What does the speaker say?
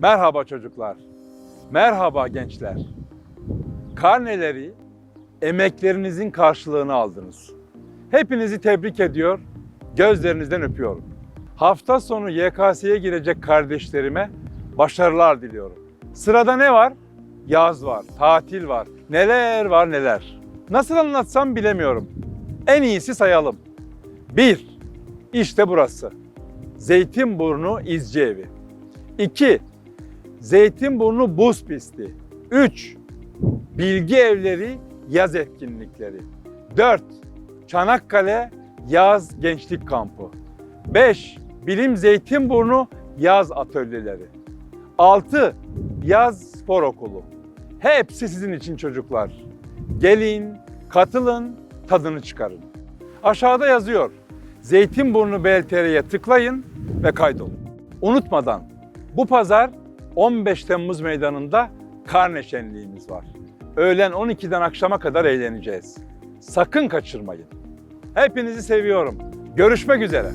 Merhaba çocuklar. Merhaba gençler. Karneleri emeklerinizin karşılığını aldınız. Hepinizi tebrik ediyor, gözlerinizden öpüyorum. Hafta sonu YKS'ye girecek kardeşlerime başarılar diliyorum. Sırada ne var? Yaz var, tatil var, neler var neler. Nasıl anlatsam bilemiyorum. En iyisi sayalım. 1. İşte burası. Zeytinburnu İzci Evi. 2. Zeytinburnu Buz Pisti. 3. Bilgi Evleri Yaz Etkinlikleri. 4. Çanakkale Yaz Gençlik Kampı. 5. Bilim Zeytinburnu Yaz Atölyeleri. 6. Yaz Spor Okulu. Hepsi sizin için çocuklar. Gelin, katılın, tadını çıkarın. Aşağıda yazıyor. Zeytinburnu BLTR'ye tıklayın ve kaydolun. Unutmadan bu pazar 15 Temmuz meydanında karne şenliğimiz var. Öğlen 12'den akşama kadar eğleneceğiz. Sakın kaçırmayın. Hepinizi seviyorum. Görüşmek üzere.